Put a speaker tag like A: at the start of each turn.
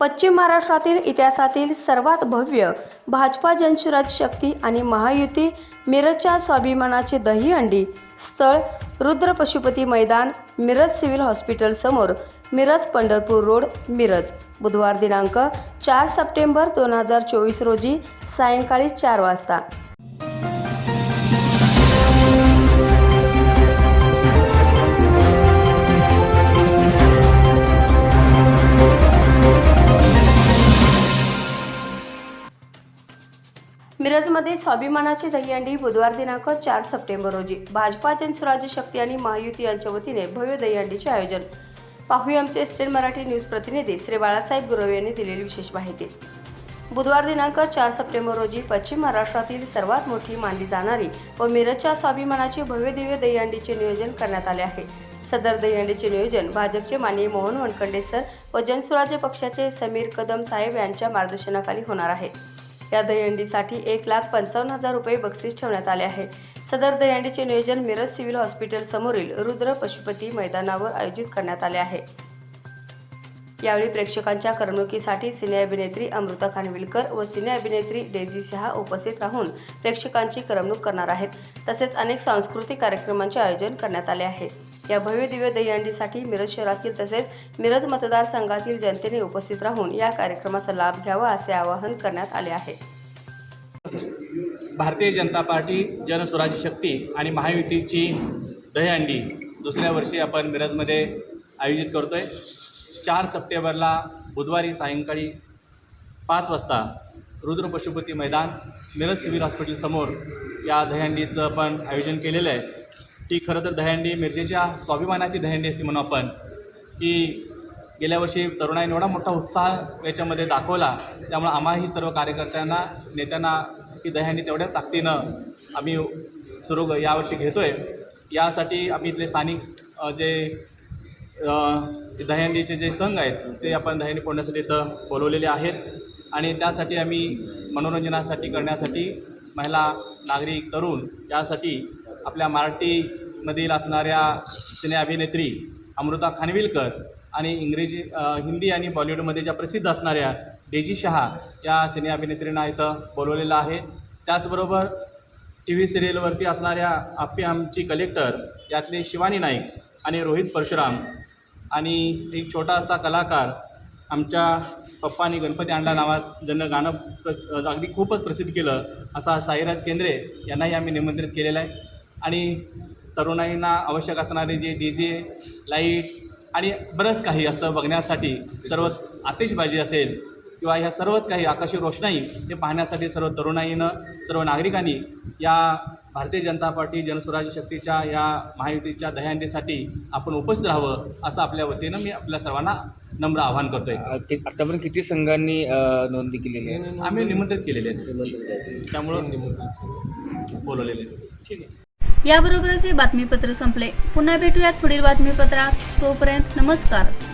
A: पश्चिम महाराष्ट्रातील इतिहासातील सर्वात भव्य भाजपा जनसुराज शक्ती आणि महायुती मिरजच्या स्वाभिमानाची दहीहंडी स्थळ रुद्र पशुपती मैदान मिरज सिव्हिल हॉस्पिटल समोर मिरज पंढरपूर रोड मिरज. बुधवार दिनांक चार सप्टेंबर दोन हजार चोवीस रोजी सायंकाळी चार वाजता. मिरजमध्ये स्वाभिमानाची दहीहंडी बुधवार दिनांक चार सप्टेंबर रोजी. भाजपा जनसुराज्य शक्ती आणि महायुती यांच्या वतीने भव्य दहीहंडीचे आयोजन. पाहूया आमचे एस्टेन मराठी न्यूज प्रतिनिधी श्री बाळासाहेब गुरव यांनी दिलेली विशेष माहिती. बुधवार दिनांक चार सप्टेंबर रोजी पश्चिम महाराष्ट्रातील सर्वात मोठी मानली जाणारी व मिरजच्या स्वाभिमानाचे भव्य दिव्य दहीहंडीचे नियोजन करण्यात आले आहे. सदर दहीहंडीचे नियोजन भाजपचे माननीय मोहन वनखंडे सर व जनसुराज्य पक्षाचे समीर कदम साहेब यांच्या मार्गदर्शनाखाली होणार आहे. या दहीहंडीसाठी एक लाख पंचावन्न हजार रुपये बक्षीस ठेवण्यात आले आहे. सदर दहीहंडीचे नियोजन मिरज सिव्हिल हॉस्पिटल समोरील रुद्र पशुपती मैदानावर आयोजित करण्यात आले आहे. यावेळी प्रेक्षकांच्या करमणुकीसाठी सिने अभिनेत्री अमृता खानविलकर व सिने अभिनेत्री डेझी शहा उपस्थित राहून प्रेक्षकांची करमणूक करणार आहेत. तसेच अनेक सांस्कृतिक कार्यक्रमांचे आयोजन करण्यात आले आहे. या भव्य दिव्य दहीहंडीसाठी मिरज शहरातील तसेच मिरज मतदारसंघातील जनतेने उपस्थित राहून या कार्यक्रमाचा लाभ घ्यावा असे आवाहन करण्यात आले आहे.
B: भारतीय जनता पार्टी जनस्वराज्य शक्ती आणि महायुतीची दहीहंडी दुसऱ्या वर्षी आपण मिरजमध्ये आयोजित करतो आहे चार सप्टेंबरला बुधवारी सायंकाळी पाच वाजता रुद्र पशुपती मैदान मिरज सिव्हिल हॉस्पिटलसमोर या दहीहंडीचं पण आयोजन केलेलं आहे. ती खरं तर दहीहंडी मिरजेच्या स्वाभिमानाची दह्यांडी अशी म्हणू आपण की गेल्या वर्षी तरुणाईने एवढा मोठा उत्साह याच्यामध्ये दाखवला त्यामुळे आम्हाही सर्व कार्यकर्त्यांना नेत्यांना की दहीहंडी तेवढ्याच ताकदीनं आम्ही सुरू यावर्षी घेतो आहे यासाठी आम्ही इथले स्थानिक जे दह्यांडीचे जे संघ आहेत ते आपण दह्यांडी फोडण्यासाठी इथं बोलवलेले आहेत. आणि त्यासाठी आम्ही मनोरंजनासाठी करण्यासाठी महिला नागरिक तरुण यासाठी आपल्या मराठीमधील असणाऱ्या सिने अभिनेत्री अमृता खानविलकर आणि इंग्रजी हिंदी आणि बॉलिवूडमध्ये ज्या प्रसिद्ध असणाऱ्या डेजी शहा या सिने अभिनेत्रींना इथं बोलवलेलं आहे. त्याचबरोबर टी व्ही सिरियलवरती असणाऱ्या आप्पी आमची कलेक्टर यातले शिवानी नाईक आणि रोहित परशुराम आणि एक छोटासा कलाकार आमच्या पप्पानी गणपती आणला नावात ज्यांना गाणं प्रस अगदी खूपच प्रसिद्ध केलं असा साईराज केंद्रे यांनाही आम्ही निमंत्रित केलेलं आहे. आणि तरुणाईंना आवश्यक असणारे जे डी जे लाइट आणि बरंच काही असं बघण्यासाठी सर्व आतिषबाजी असेल किंवा ह्या सर्वच काही आकाशी रोषणाई हे पाहण्यासाठी सर्व तरुणाईनं सर्व नागरिकांनी या भारतीय जनता पार्टी जनस्वराज्य शक्तीच्या या महायुतीच्या दहीहंडीसाठी आपण उपस्थित राहावं असं आपल्या वतीनं मी आपल्या सर्वांना नम्र आवाहन करतो आहे
C: अ, कि- आतापर्यंत किती संघांनी नोंदणी केलेली आहे
B: आम्ही निमंत्रित केलेले आहेत. त्यामुळं बोलवलेले आहेत. ठीक आहे.
D: याबरोबरच हे बातमीपत्र संपले. पुन्हा भेटूयात पुढील बातमीपत्रात. तोपर्यंत नमस्कार.